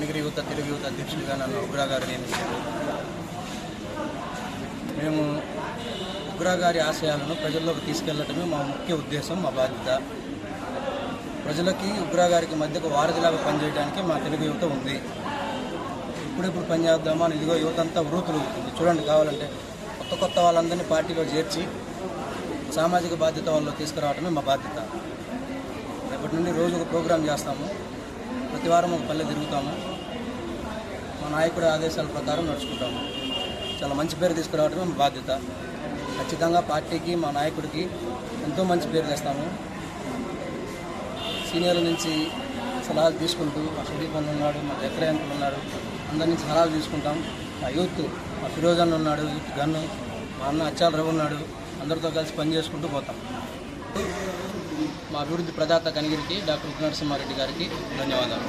కనిగిరి యువత తెలుగు యువత అధ్యక్షుడిగా నన్ను ఉగ్రా గారు నియమించారు. మేము ఉగ్రా గారి ఆశయాలను ప్రజల్లోకి తీసుకెళ్ళటమే మా ముఖ్య ఉద్దేశం మా బాధ్యత. ప్రజలకి ఉగ్రా గారికి మధ్యకు వారధిలాగా పనిచేయడానికి మా తెలుగు యువత ఉంది. ఇప్పుడిప్పుడు పనిచేద్దామా అని ఇదిగో యువత అంతా వృతులు చూడండి కావాలంటే కొత్త కొత్త వాళ్ళందరినీ పార్టీలో చేర్చి సామాజిక బాధ్యత వాళ్ళు తీసుకురావడమే మా బాధ్యత. రేపటి నుండి రోజు ఒక ప్రోగ్రాం చేస్తాము. ప్రతి వారం ఒక పల్లె తిరుగుతాము. మా నాయకుడి ఆదేశాల ప్రకారం నడుచుకుంటాము. చాలా మంచి పేరు తీసుకురావడమే మా బాధ్యత. ఖచ్చితంగా పార్టీకి మా నాయకుడికి ఎంతో మంచి పేరు తెస్తాము. సీనియర్ల నుంచి సలహాలు తీసుకుంటూ మా సుదీప్ అన్న ఉన్నాడు మా ఎక్కడ ఉన్నాడు. అందరి నుంచి సలహాలు తీసుకుంటాం. మా యూత్ మా ఫిరోజ్ అన్న ఉన్నాడు యూత్ గన్ను మా అన్న అచ్చాల రవి ఉన్నాడు. అందరితో కలిసి పని చేసుకుంటూ పోతాం. అభివృద్ధి ప్రదాత కనిగిరికి డాక్టర్ నరసింహారెడ్డి గారికి ధన్యవాదాలు.